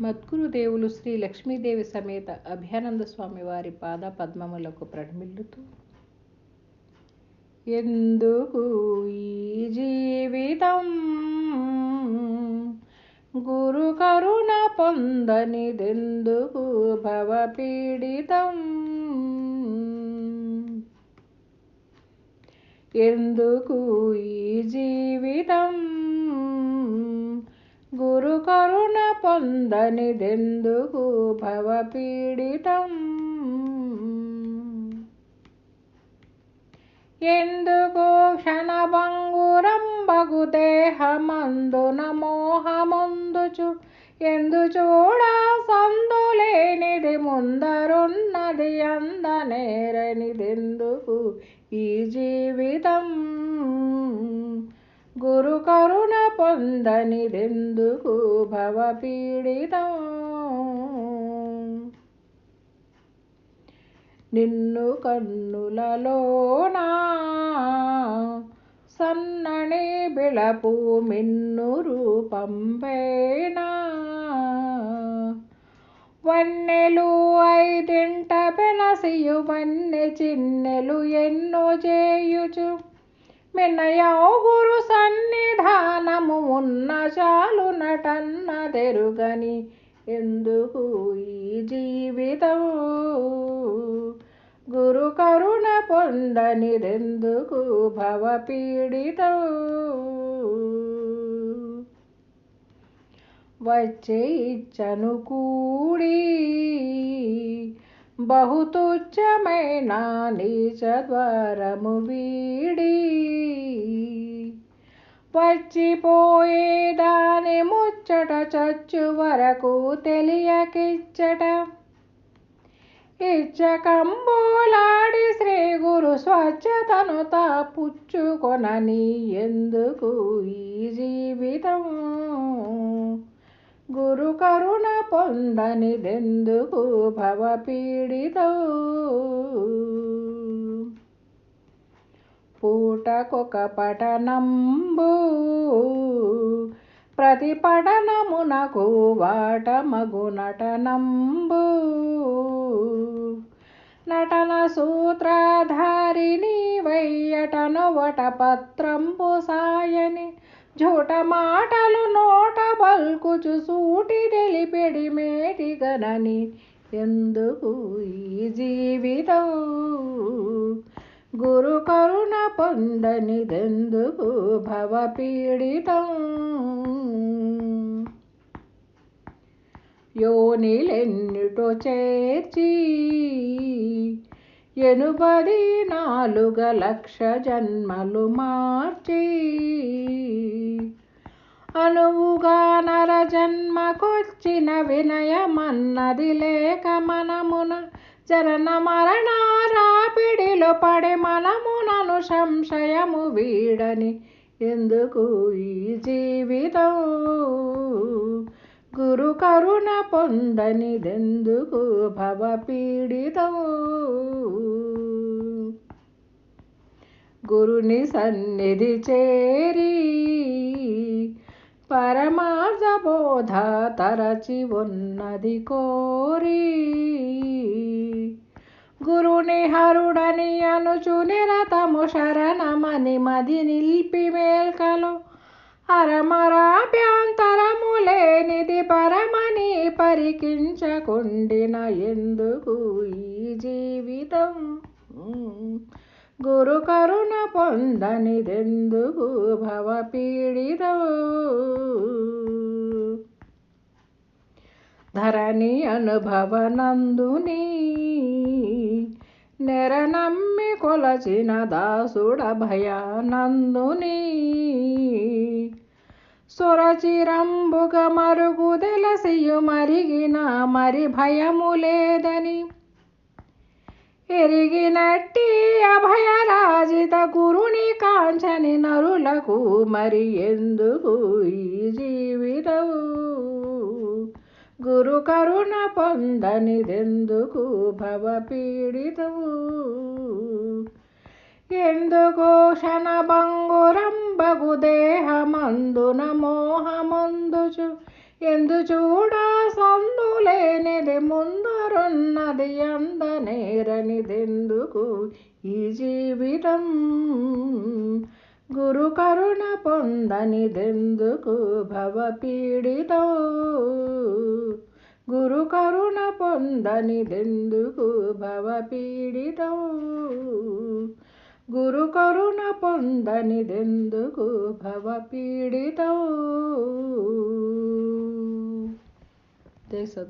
మద్గురు దేవులు శ్రీ లక్ష్మీదేవి సమేత అభయానంద స్వామి వారి పాద పద్మములకు ప్రణమిల్లుతూ ఎందుకు ఈ జీవితం గురు కరుణ పొందనిదెందుకు భవపీడితం ఎందుకు ఈ జీవితం గురు కరుణ పొందనిదెందుకు భవపీడితం? ఎందుకు క్షణభంగురం బగు దేహమందున మోహముందుచు ఎందు చూడ సందులేనిది ముందరున్నది అందనేరనిదెందుకు ఈ జీవితం? గురు కరుణ పొందనిదెందుకు భవపీడితం? నిన్ను కన్నులలోనా సన్నని బిళపు మిన్ను రూపంపేనా వన్నెలు ఐదింట పెనసియు వన్నె చిన్నెలు ఎన్నో చేయుచు. మిన్నయౌగురు సన్నిధానము ఉన్న చాలు నటన్న తెరుగని ఎందుకు ఈ జీవితం? గురు కరుణ పొందనిదెందుకు భవపీడితం? వచ్చే ఇచ్చను కూడి బహుతుచ్చమైన నీచ ద్వారము వీడి వచ్చిపోయేదాని ముచ్చట చచ్చు వరకు తెలియకిచ్చట. ఇచ్చకంబోలాడి శ్రీ గురు స్వచ్ఛతను తాపుచ్చుకొనని ఎందుకు ఈ జీవితం? గురు కరుణ పొందనిదెందుకు భవపీడితం? పూటకొక పఠనంబు ప్రతి పఠనమునకు వాట మగు నటనంబు. నటన సూత్రధారిని వయ్యటను వట పత్రంబు సాయని. జూట మాటలు నోట బల్కుచు సూటి తెలిపెడి మేటిగనని ఎందుకు ఈ జీవితం? గురు కరుణ పొందనిదెందుకు భవపీడితం యోనిలెన్నిటో చేర్చి ఎనుబడి నాలుగ లక్ష జన్మలు మార్చి అనువుగా నర జన్మకొచ్చిన వినయమన్నది లేక మనమున జనన మరణారాపిడిలో పడే మనమునను సంశయము వీడని ఎందుకు ఈ జీవితం? గురు కరుణ పొందనిదెందుకు భవపీడితం గురుని సన్నిధి చేరి పరమార్థ బోధ తరచి ఉన్నది కోరి హరుడని అనుచు శరణమని మది నిలిపి మేల్కలు. అరమరాభ్యంతరము లేనిది పరమని పరికించకుండిన ఎందుకు ఈ జీవితం? గురు కరుణ పొందనిదెందుకు భవపీడితం? ధరణి అనుభవనందుని నెరనమ్మి కొలచిన దాసుడ భయానందుని సురచిరంబుగ మరుగు తెలసియు మరిగిన మరి భయము లేదని. ఎరిగినట్టి అభయరాజిత గురుని కాంచని నరులకు మరి ఎందుకు ఈ జీవితవు గురు కరుణ పొందనిదెందుకు భవపీడితము ఎందుకు క్షణభంగురం బగు దేహమందున మోహమందుచు ఎందు చూడా సందులేనిది ముందరున్నది అందనేరనిదెందుకు ఈ జీవితం? గురు కరుణ పొందనిదెందుకు భవపీడితం? గురు కరుణ పొందనిదెందుకు భవపీడితం? గురు కరుణ పొందనిదెందుకు భవపీడితం? జై సత్